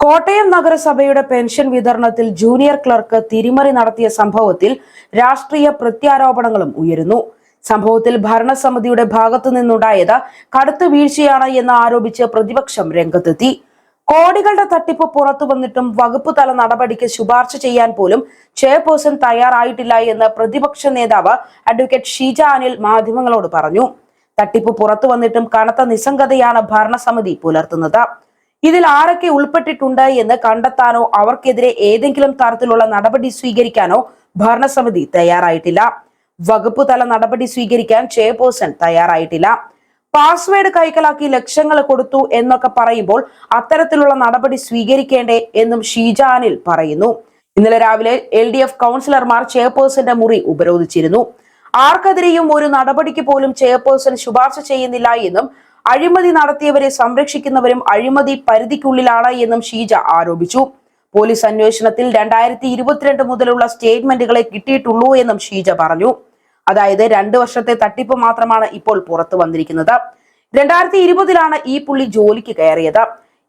കോട്ടയം നഗരസഭയുടെ പെൻഷൻ വിതരണത്തിൽ junior clerk തിരിമറി നടത്തിയ സംഭവത്തിൽ രാഷ്ട്രീയ പ്രത്യാരോപണങ്ങളും ഉയരുന്നു. സംഭവത്തിൽ ഭരണസമിതിയുടെ ഭാഗത്തു നിന്നുണ്ടായത് കടുത്ത വീഴ്ചയാണ് എന്ന് ആരോപിച്ച് പ്രതിപക്ഷം രംഗത്തെത്തി. കോടികളുടെ തട്ടിപ്പ് പുറത്തു വന്നിട്ടും വകുപ്പ് തല നടപടിക്ക് ശുപാർശ ചെയ്യാൻ പോലും ചെയർപേഴ്സൺ തയ്യാറായിട്ടില്ല എന്ന് പ്രതിപക്ഷ നേതാവ് അഡ്വക്കേറ്റ് ഷീജ അനിൽ മാധ്യമങ്ങളോട് പറഞ്ഞു. തട്ടിപ്പ് പുറത്തു വന്നിട്ടും കനത്ത നിസ്സംഗതയാണ് ഭരണസമിതി പുലർത്തുന്നത്. ഇതിൽ ആരൊക്കെ ഉൾപ്പെട്ടിട്ടുണ്ട് എന്ന് കണ്ടെത്താനോ അവർക്കെതിരെ ഏതെങ്കിലും തരത്തിലുള്ള നടപടി സ്വീകരിക്കാനോ ഭരണസമിതി തയ്യാറായിട്ടില്ല. വകുപ്പ് തല നടപടി സ്വീകരിക്കാൻ ചെയർപേഴ്സൺ തയ്യാറായിട്ടില്ല. പാസ്വേഡ് കൈക്കലാക്കി ലക്ഷങ്ങൾ കൊടുത്തു എന്നൊക്കെ പറയുമ്പോൾ അത്തരത്തിലുള്ള നടപടി സ്വീകരിക്കേണ്ടേ എന്നും ഷീജാനിൽ പറയുന്നു. ഇന്നലെ രാവിലെ എൽ ഡി എഫ് കൗൺസിലർമാർ ചെയർപേഴ്സന്റെ മുറി ഉപരോധിച്ചിരുന്നു. ആർക്കെതിരെയും ഒരു നടപടിക്ക് പോലും ചെയർപേഴ്സൺ ശുപാർശ ചെയ്യുന്നില്ല എന്നും അഴിമതി നടത്തിയവരെ സംരക്ഷിക്കുന്നവരും അഴിമതി പരിധിക്കുള്ളിലാണ് എന്നും ഷീജ ആരോപിച്ചു. പോലീസ് അന്വേഷണത്തിൽ രണ്ടായിരത്തി ഇരുപത്തിരണ്ട് മുതലുള്ള സ്റ്റേറ്റ്മെന്റുകളെ കിട്ടിയിട്ടുള്ളൂ എന്നും ഷീജ പറഞ്ഞു. അതായത് രണ്ടു വർഷത്തെ തട്ടിപ്പ് മാത്രമാണ് ഇപ്പോൾ പുറത്തു വന്നിരിക്കുന്നത്. രണ്ടായിരത്തി ഇരുപതിലാണ് ഈ പുള്ളി ജോലിക്ക് കയറിയത്.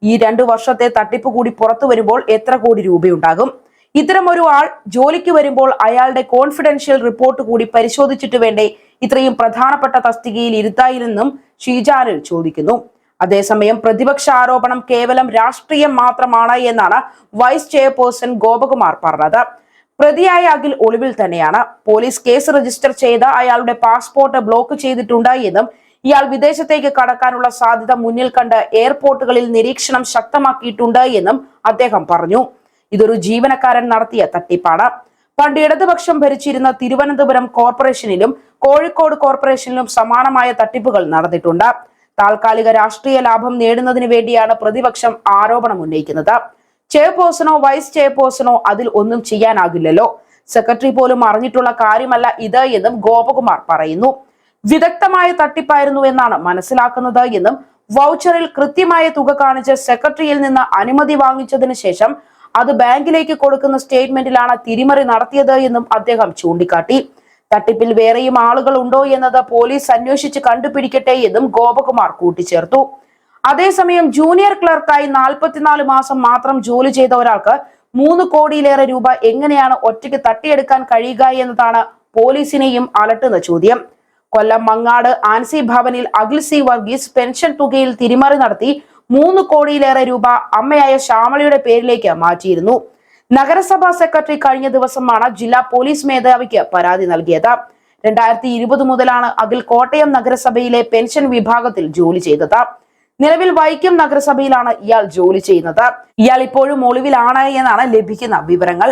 ഈ രണ്ടു വർഷത്തെ തട്ടിപ്പ് കൂടി പുറത്തു വരുമ്പോൾ എത്ര കോടി രൂപയുണ്ടാകും? ഇത്തരം ഒരു ആൾ ജോലിക്ക് വരുമ്പോൾ അയാളുടെ കോൺഫിഡൻഷ്യൽ റിപ്പോർട്ട് കൂടി പരിശോധിച്ചിട്ട് വേണ്ടേ ഇത്രയും പ്രധാനപ്പെട്ട തസ്തികയിൽ ഇരുത്തായിരുന്നും ഷീജാനിൽ ചോദിക്കുന്നു. അതേസമയം പ്രതിപക്ഷ ആരോപണം കേവലം രാഷ്ട്രീയം മാത്രമാണ് എന്നാണ് വൈസ് ചെയർപേഴ്സൺ ഗോപകുമാർ പറഞ്ഞത്. പ്രതിയായ അഖിൽ ഒളിവിൽ തന്നെയാണ്. പോലീസ് കേസ് രജിസ്റ്റർ ചെയ്ത് അയാളുടെ പാസ്പോർട്ട് ബ്ലോക്ക് ചെയ്തിട്ടുണ്ട് എന്നും ഇയാൾ വിദേശത്തേക്ക് കടക്കാനുള്ള സാധ്യത മുന്നിൽ കണ്ട് എയർപോർട്ടുകളിൽ നിരീക്ഷണം ശക്തമാക്കിയിട്ടുണ്ട് എന്നും അദ്ദേഹം പറഞ്ഞു. ഇതൊരു ജീവനക്കാരൻ നടത്തിയ തട്ടിപ്പാണ്. പണ്ട് ഇടതുപക്ഷം ഭരിച്ചിരുന്ന തിരുവനന്തപുരം കോർപ്പറേഷനിലും കോഴിക്കോട് കോർപ്പറേഷനിലും സമാനമായ തട്ടിപ്പുകൾ നടന്നിട്ടുണ്ട്. താൽക്കാലിക രാഷ്ട്രീയ ലാഭം നേടുന്നതിന് വേണ്ടിയാണ് പ്രതിപക്ഷം ആരോപണം ഉന്നയിക്കുന്നത്. ചെയർപേഴ്സണോ വൈസ് ചെയർപേഴ്സണോ അതിൽ ഒന്നും ചെയ്യാനാകില്ലല്ലോ. സെക്രട്ടറി പോലും അറിഞ്ഞിട്ടുള്ള കാര്യമല്ല ഇത് എന്നും ഗോപകുമാർ പറയുന്നു. വിദഗ്ധമായ തട്ടിപ്പായിരുന്നു എന്നാണ് മനസ്സിലാക്കുന്നത് എന്നും വൗച്ചറിൽ കൃത്യമായ തുക കാണിച്ച് സെക്രട്ടറിയിൽ നിന്ന് അനുമതി വാങ്ങിച്ചതിന് ശേഷം അത് ബാങ്കിലേക്ക് കൊടുക്കുന്ന സ്റ്റേറ്റ്മെന്റിലാണ് തിരിമറി നടത്തിയത് എന്നും അദ്ദേഹം ചൂണ്ടിക്കാട്ടി. തട്ടിപ്പിൽ വേറെയും ആളുകൾ ഉണ്ടോ എന്നത് പോലീസ് അന്വേഷിച്ച് കണ്ടുപിടിക്കട്ടെ എന്നും ഗോപകുമാർ കൂട്ടിച്ചേർത്തു. അതേസമയം ജൂനിയർ ക്ലർക്കായി നാൽപ്പത്തിനാല് മാസം മാത്രം ജോലി ചെയ്ത ഒരാൾക്ക് മൂന്ന് കോടിയിലേറെ രൂപ എങ്ങനെയാണ് ഒറ്റയ്ക്ക് തട്ടിയെടുക്കാൻ കഴിയുക എന്നതാണ് പോലീസിനെയും അലട്ടുന്ന ചോദ്യം. കൊല്ലം മങ്ങാട് ആൻസി ഭവനിൽ അഖിൽ സി വർഗീസ് പെൻഷൻ തുകയിൽ തിരിമറി നടത്തി മൂന്ന് കോടിയിലേറെ രൂപ അമ്മയായ ശ്യാമളയുടെ പേരിലേക്ക് മാറ്റിയിരുന്നു. നഗരസഭാ സെക്രട്ടറി കഴിഞ്ഞ ദിവസമാണ് ജില്ലാ പോലീസ് മേധാവിക്ക് പരാതി നൽകിയത്. രണ്ടായിരത്തി ഇരുപത് മുതലാണ് അഖിൽ കോട്ടയം നഗരസഭയിലെ പെൻഷൻ വിഭാഗത്തിൽ ജോലി ചെയ്തത്. നിലവിൽ വൈക്കം നഗരസഭയിലാണ് ഇയാൾ ജോലി ചെയ്യുന്നത്. ഇയാൾ ഇപ്പോഴും ഒളിവിലാണ് എന്നാണ് ലഭിക്കുന്ന വിവരങ്ങൾ.